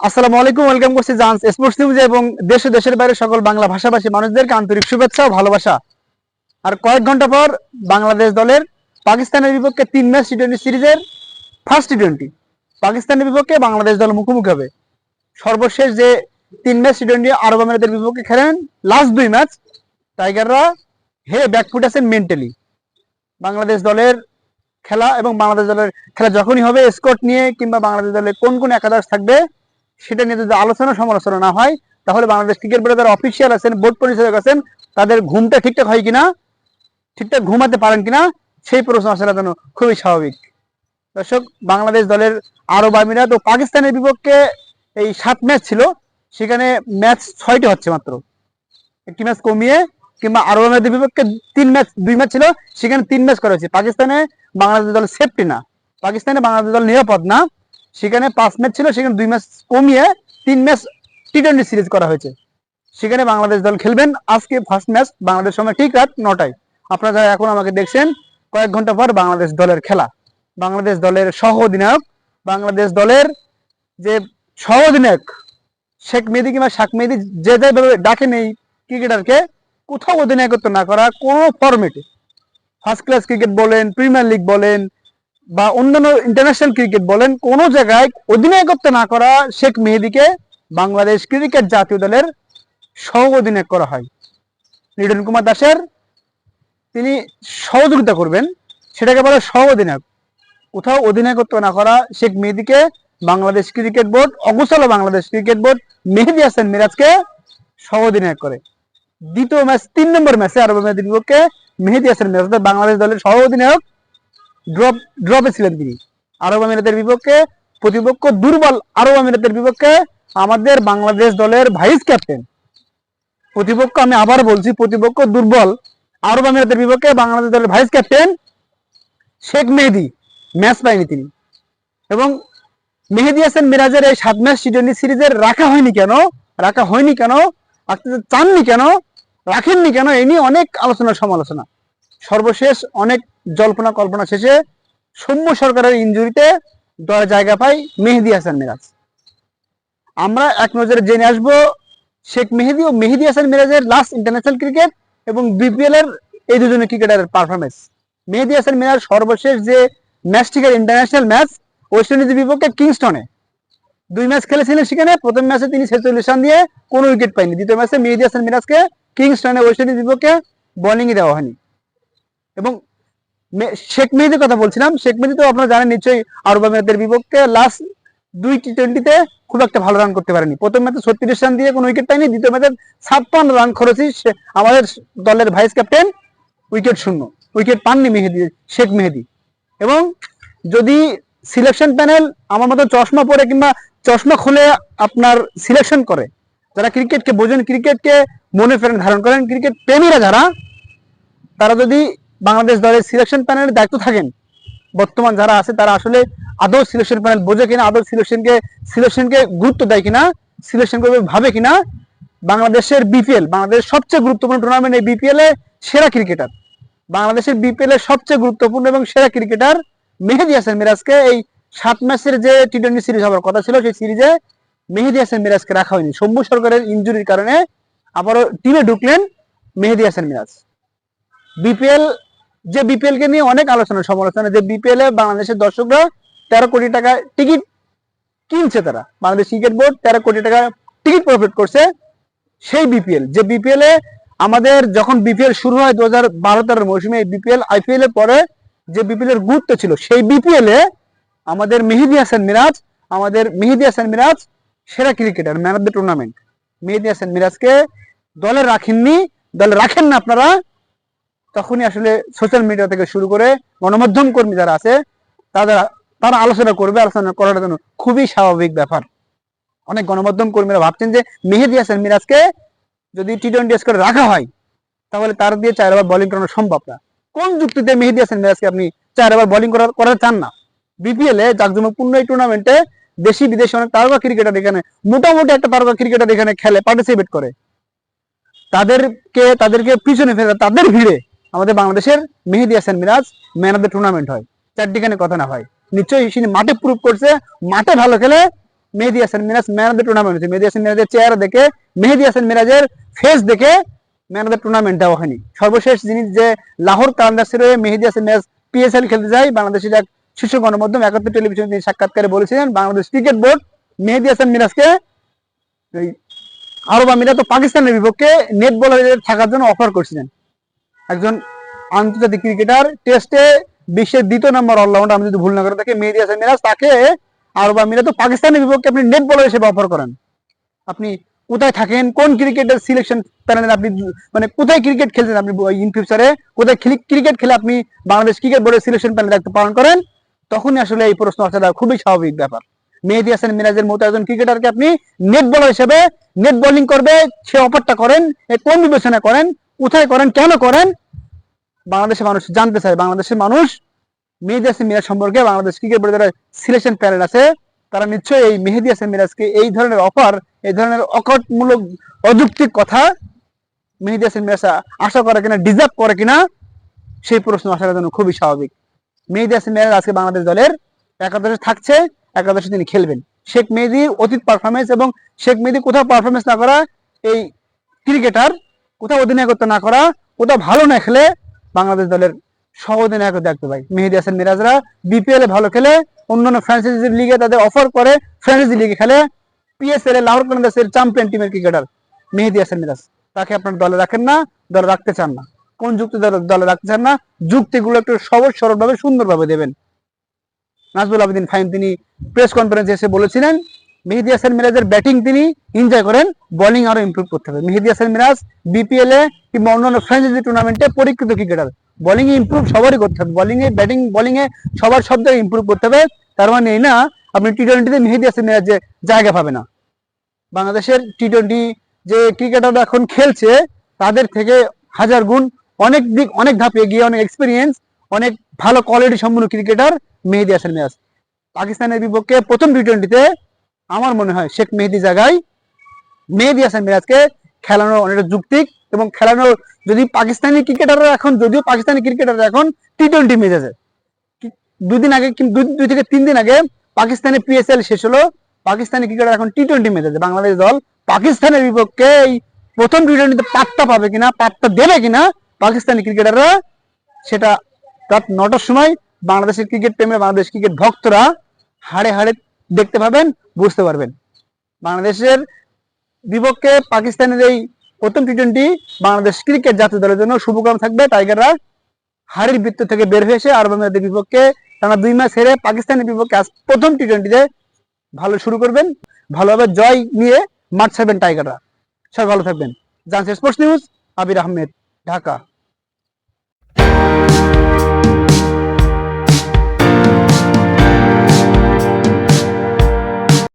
আসসালামু আলাইকুম ওয়েলকাম করছি জান্স স্পোর্টস নিউজ এবং দেশের বাইরে সকল বাংলা ভাষাভাষী মানুষদেরকে আন্তরিক শুভেচ্ছা ও ভালোবাসা। আর কয়েক ঘণ্টা পর বাংলাদেশ দলের পাকিস্তানের বিপক্ষে তিন ম্যাচ টি সিরিজের ফার্স্ট টি টোয়েন্টি পাকিস্তানের বিপক্ষে বাংলাদেশ দল মুখোমুখি হবে। সর্বশেষ যে তিন ম্যাচ টি টোয়েন্টি আরব আমিরাতের বিপক্ষে খেলেন লাস্ট দুই ম্যাচ টাইগাররা হে ব্যাকফুট আছেন মেন্টালি বাংলাদেশ দলের খেলা এবং বাংলাদেশ দলের খেলা যখনই হবে স্কোর নিয়ে কিংবা বাংলাদেশ দলের কোন কোন একাদশ থাকবে সেটা নিয়ে যদি আলোচনা সমালোচনা না হয়, তাহলে বাংলাদেশ ক্রিকেট বোর্ডে যারা অফিসিয়াল আছেন বোর্ড পরিচালক আছেন, তাদের ঘুমটা ঠিকঠাক হয় কিনা, ঠিকঠাক ঘুমাতে পারেন কিনা, সেই প্রশ্ন আসলে যেন খুবই স্বাভাবিক। দর্শক, বাংলাদেশ দলের আরব আমিরাত ও পাকিস্তানের বিপক্ষে এই সাত ম্যাচ ছিল, সেখানে ম্যাচ ছয়টি হচ্ছে মাত্র। একটি ম্যাচ কমিয়ে কিংবা আরব আমিরাতের বিপক্ষে তিন ম্যাচ দুই ম্যাচ ছিল, সেখানে তিন ম্যাচ করা হয়েছে। পাকিস্তানে বাংলাদেশ দল সেফটি না। পাকিস্তানে বাংলাদেশ দল নিরাপদ না। সেখানে পাঁচ ম্যাচ ছিল, সেখানে দুই ম্যাচ কমিয়ে তিন ম্যাচ টি টোয়েন্টি সিরিজ করা হয়েছে। সেখানে বাংলাদেশ দল খেলবেন। আজকে ফার্স্ট ম্যাচ বাংলাদেশ সময় ঠিক রাত নটায়। আপনারা যারা এখন আমাকে দেখছেন, কয়েক ঘণ্টা পর বাংলাদেশ দলের খেলা। বাংলাদেশ দলের সহ অধিনায়ক বাংলাদেশ দলের যে সহ অধিনায়ক শেখ মেহেদি কিংবা শাক মেহেদি যে যেভাবে ডাকেন এই ক্রিকেটারকে, কোথাও অধিনায়কত্ব না করা কোনো ফর্মেটে ফার্স্ট ক্লাস ক্রিকেট বলেন প্রিমিয়ার লিগ বলেন বা অন্যান্য ইন্টারন্যাশনাল ক্রিকেট বলেন, কোন জায়গায় অধিনায়কত্ব না করা শেখ মেহেদিকে বাংলাদেশ ক্রিকেট জাতীয় দলের সহ অধিনায়ক করা হয়। লিটন কুমার দাসের তিনি সহযোগিতা করবেন, সেটাকে বলে সহ অধিনায়ক কোথাও অধিনায়কত্ব না করা শেখ মেহেদিকে বাংলাদেশ ক্রিকেট বোর্ড অগোছাল বাংলাদেশ ক্রিকেট বোর্ড মেহেদি হাসান মিরাজকে সহ অধিনায়ক করে। দ্বিতীয় ম্যাচ, তিন নম্বর ম্যাচে আরব মেহেদির বিপক্ষে মেহেদি হাসান মিরাজ বাংলাদেশ দলের সহ অধিনায়ক ড্রপ, ড্রপে ছিলেন তিনি। আরব আমিরাতের বিপক্ষে প্রতিপক্ষ দুর্বল আরব আমিরাতের বিপক্ষে আমাদের বাংলাদেশ দলের ভাইস ক্যাপ্টেন প্রতিপক্ষ আমি আবার বলছি, প্রতিপক্ষ দুর্বল আরব আমিরাতের বিপক্ষে বাংলাদেশ দলের vice captain Sheikh Mehedi. Match পায়নি তিনি। এবং মেহেদি হাসান মিরাজের এই সাত ম্যাচ টি টোয়েন্টি সিরিজের রাখা হয়নি কেন? রাখা হয়নি কেন? রাখতে চাননি কেন? রাখেননি কেন? এই নিয়ে অনেক আলোচনা সমালোচনা। সর্বশেষ অনেক জল্পনা কল্পনা শেষে সৌম্য সরকারের ইঞ্জুরিতে দলে জায়গা পাই মেহেদি হাসান মিরাজ। আমরা এক নজরে জেনে আসব শেখ মেহেদি ও মেহেদি হাসান মিরাজের লাস্ট ইন্টারন্যাশনাল ক্রিকেট এবং বিপিএল এর এই দুজনের ক্রিকেটারের পারফরমেন্স মেহেদি হাসান মিরাজ সর্বশেষ যে ম্যাচটিকার ইন্টারন্যাশনাল ম্যাচ ওয়েস্ট ইন্ডিজের বিপক্ষে কিংস্টনে দুই ম্যাচ খেলেছিলেন সেখানে, প্রথম ম্যাচে তিনি ছেচল্লিশ রান দিয়ে কোনো উইকেট পায়নি। দ্বিতীয় ম্যাচে মেহেদি হাসান মিরাজকে কিংস্টনে ওয়েস্ট ইন্ডিজ বিপক্ষে বোলিংই দেওয়া হয়নি। এবং শেখ মেহেদির কথা বলছিলাম, শেখ মেহেদি তো আপনারা জানেন নিশ্চয়ই আরব আমিরাতের বিপক্ষে লাস্ট দুই টি টোয়েন্টিতে খুব একটা ভালো রান করতে পারেনি। প্রথম ম্যাচে ছত্রিশ রান দিয়ে কোনো উইকেট পায়নি, দ্বিতীয় ম্যাচে ছাপ্পান্ন রান খরচই সে- আমাদের দলের ভাইস ক্যাপ্টেন উইকেট শূন্য। উইকেট পাননি মেহেদি, শেখ মেহেদি। এবং যদি সিলেকশন প্যানেল আমার মতো চশমা পরে কিংবা চশমা খুলে আপনার সিলেকশন করে, যারা ক্রিকেটকে বোঝেন ক্রিকেটকে মনে ফেরেন ধারণ করেন ক্রিকেট প্রেমীরা যারা, তারা যদি বাংলাদেশ দলের সিলেকশন প্যানেলের দায়িত্ব থাকেন। বর্তমান যারা আছে, তারা আসলে আদৌ সিলেকশন প্যানেল বোঝে কিনা, আদৌ সিলেকশনকে সিলেকশনকে গুরুত্ব দেয় কিনা সিলেকশন করবে, ভাবে কিনা, বাংলাদেশের বিপিএল বাংলাদেশের সবচেয়ে গুরুত্বপূর্ণ টুর্নামেন্ট এই বিপিএল এ সেরা ক্রিকেটার বাংলাদেশের বিপিএল এর সবচেয়ে গুরুত্বপূর্ণ এবং সেরা ক্রিকেটার মেহেদি হাসান মিরাজকে এই সাত ম্যাচের যে টি টোয়েন্টি সিরিজ হওয়ার কথা ছিল, সেই সিরিজে মেহেদি হাসান মিরাজকে রাখা হয়নি। সৌম্য সরকারের ইঞ্জুরির কারণে আবারও টিমে ঢুকলেন মেহেদি হাসান মিরাজ। বিপিএল যে বিপিএল কে নিয়ে অনেক আলোচনা, সমালোচনা, যে বিপিএল এ বাংলাদেশের দর্শকরা তেরো কোটি টাকা টিকিট কিনছে তারা। বাংলাদেশ ক্রিকেট বোর্ড তেরো কোটি টাকা টিকিট প্রফিট করছে সেই বিপিএল যে বিপিএল এ আমাদের যখন বিপিএল শুরু হয় দু হাজার বারো তেরো মৌসুমে বিপিএল আইপিএল এর পরে যে বিপিএল এর গুরুত্ব ছিল, সেই বিপিএল এ আমাদের মেহেদি হাসান মিরাজ, আমাদের মেহেদি হাসান মিরাজ সেরা cricketer man of the tournament Mehedi Hasan মিরাজকে দলে রাখেননি, দলে রাখেন না আপনারা তখনই আসলে সোশ্যাল মিডিয়া থেকে শুরু করে গণমাধ্যম কর্মী যারা আছে, তারা তারা আলোচনা করবে, আলোচনা করার জন্য খুবই স্বাভাবিক ব্যাপার। অনেক গণমাধ্যম কর্মীরা ভাবছেন যে মেহেদি হাসান মিরাজকে যদি টি টোয়েন্টি করে রাখা হয়, তাহলে তার দিয়ে চার ওভার বোলিং করানো সম্ভব না। কোন যুক্তিতে মেহেদি হাসান মিরাজকে আপনি চার ওভার বোলিং করার করার চান না? বিপিএল এ জাকজমকপূর্ণ এই টুর্নামেন্টে দেশি, বিদেশি অনেক তারকা ক্রিকেটার এখানে, মোটামুটি একটা তারকা ক্রিকেটার এখানে খেলে পার্টিসিপেট করে। তাদেরকে তাদেরকে পিছনে ফেলে, তাদের ভিড়ে আমাদের বাংলাদেশের Mehedi Hasan Miraj man of the tournament হয়। চারটিখানে কথা না হয় নিশ্চয়ই তিনি মাঠে প্রুভ করছে, মাঠে ভালো খেলে Mehedi Hasan Miraj man of the tournament হয়েছে। মেহেদি হাসান মিরাজের চেহারা দেখে, মেহেদি হাসান মিরাজের ফেস দেখে ম্যান অফ দ্য টুর্নামেন্ট দেওয়া হয়নি। সর্বশেষ জিনিস যে লাহোর কালান্দাসের হয়ে মেহেদি হাসান মিরাজ পিএসএল খেলতে যায়, বাংলাদেশের এক শীর্ষ গণমাধ্যম একাত্তর টেলিভিশনে তিনি সাক্ষাৎকারে বলেছিলেন, বাংলাদেশ ক্রিকেট বোর্ড মেহেদি হাসান মিরাজকে আরব আমিরাত ও পাকিস্তানের বিপক্ষে নেট বলার থাকার জন্য অফার করছিলেন। একজন আন্তর্জাতিক ক্রিকেটার টেস্টে বিশ্বের দ্বিতীয় নম্বর অলরাউন্ডার আমি যদি ভুল না করে থাকি, মেহেদি হাসান মিরাজ, তাকে আরব আমিরাত পাকিস্তানের বিপক্ষে আপনি নেট বলার হিসেবে অফার করেন। আপনি কোথায় থাকেন, কোন ক্রিকেটের সিলেকশন প্যানেলে আপনি মানে কোথায় ক্রিকেট খেলছেন আপনি ইন ফিউচারে কোথায় ক্রিকেট খেলে আপনি বাংলাদেশ ক্রিকেট বোর্ডের সিলেকশন প্যানেলে দায়িত্ব পালন করেন, তখনই আসলে এই প্রশ্ন আসাটা খুবই স্বাভাবিক ব্যাপার। মেহেদি হাসান মিরাজের মতো একজন ক্রিকেটারকে আপনি নেট বলার হিসেবে নেট বোলিং করবে, সে অফারটা করেন কোন বিবেচনা করেন কোথায় করেন, কেন করেন, বাংলাদেশের মানুষ জানতে চায়। বাংলাদেশের মানুষ মেহেদি হাসান মিরাজ সম্পর্কে বাংলাদেশ ক্রিকেট বোর্ডের সিলেকশন প্যানেল আছে, তারা নিশ্চয়ই এই মেহেদি হাসান মিরাজকে এই ধরনের অফার, এই ধরনের অকটমূলক অযৌক্তিক কথা মেহেদি হাসান মিরাজ আশা করে কিনা, ডিজার্ভ করে কিনা, সেই প্রশ্ন আসার জন্য খুবই স্বাভাবিক। মেহেদি হাসান মিরাজ আজকে বাংলাদেশ দলের একাদশে থাকছে, একাদশে তিনি খেলবেন। শেখ মেহেদির অতীত পারফরমেন্স এবং শেখ মেহেদি কোথাও পারফরমেন্স না করা এই ক্রিকেটার কোথাও অধিনায়কত্ব না করা, কোথাও ভালো না খেলে বাংলাদেশ দলের সহ অধিনায়ক দেখতে পাই। মেহেদি হাসান মিরাজরা বিপিএল এ ভালো খেলে অন্যান্য ফ্র্যাঞ্চাইজি লিগে তাদের অফার করে ফ্র্যাঞ্চাইজি লিগে খেলে পিএসএল এ লাহোর কান্দাসের চ্যাম্পিয়ন টিমের ক্রিকেটার মেহেদি হাসান মিরাজ। তাকে আপনার দলে রাখেন না, দলে রাখতে চান না। কোন যুক্তি দলে রাখতে চান না, যুক্তিগুলো একটু সহজ সরল ভাবে সুন্দরভাবে দেবেন। নাজবুল আবেদিন ফাইন, তিনি প্রেস কনফারেন্সে এসে বলেছিলেন মেহেদি হাসান মিরাজের ব্যাটিং তিনি এনজয় করেন বোলিং আরও ইমপ্রুভ করতে হবে। মেহেদি হাসান মিরাজ বিপিএল এ কিংবা অন্যান্য ফ্র্যাঞ্চাইজি টুর্নামেন্টে পরীক্ষিত ক্রিকেটার বোলিং ইমপ্রুভ সবারই করতে হবে। বোলিং এ ব্যাটিং বোলিং এ সবার সব জায়গায় ইমপ্রুভ করতে হবে। তার মানে এই না, আপনি টি টোয়েন্টিতে মেহেদি হাসান মিরাজ যে জায়গা পাবে না। বাংলাদেশের টি টোয়েন্টি যে ক্রিকেটাররা এখন খেলছে, তাদের থেকে হাজার গুণ অনেক দিক, অনেক ধাপে এগিয়ে, অনেক এক্সপিরিয়েন্স অনেক ভালো কোয়ালিটি সম্পন্ন ক্রিকেটার মেহেদি হাসান মিরাজ। পাকিস্তানের বিপক্ষে প্রথম টি টোয়েন্টিতে আমার মনে হয় শেখ মেহেদি জায়গায় মেহেদি হাসান মিরাজকে খেলানো অনেকটা যুক্তিক এবং খেলানোর যদি পাকিস্তানি ক্রিকেটাররা এখন, যদিও পাকিস্তানি ক্রিকেটাররা এখন টি টোয়েন্টি মেজাজে দুদিন আগে দুই থেকে তিন দিন আগে পাকিস্তানি পিএসএল শেষ হলো, পাকিস্তানি ক্রিকেটার এখন টি টোয়েন্টি মেজাজে বাংলাদেশ দল পাকিস্তানের বিপক্ষে এই প্রথম টি টোয়েন্টিতে পাত্তা পাবে কিনা, পাত্তা দেবে কিনা পাকিস্তানি ক্রিকেটাররা, সেটা রাত নটার সময় বাংলাদেশের ক্রিকেট প্রেমী, বাংলাদেশ ক্রিকেট ভক্তরা হাড়ে হাড়ে দেখতে পাবেন, বুঝতে পারবেন। বাংলাদেশের বিপক্ষে পাকিস্তানের এই প্রথম টি টোয়েন্টি বাংলাদেশ ক্রিকেট জাতীয় দলের জন্য শুভকামনা থাকবে। টাইগাররা হারের বৃত্ত থেকে বের হয়ে এসে আরব আমিরাতের বিপক্ষে টানা দুই ম্যাচ হেরে পাকিস্তানের বিপক্ষে আজ প্রথম টি টোয়েন্টিতে ভালো শুরু করবেন। ভালোভাবে জয় নিয়ে মাঠ ছাড়বেন টাইগাররা সবাই ভালো থাকবেন। জানছে স্পোর্টস নিউজ আবির আহমেদ, ঢাকা।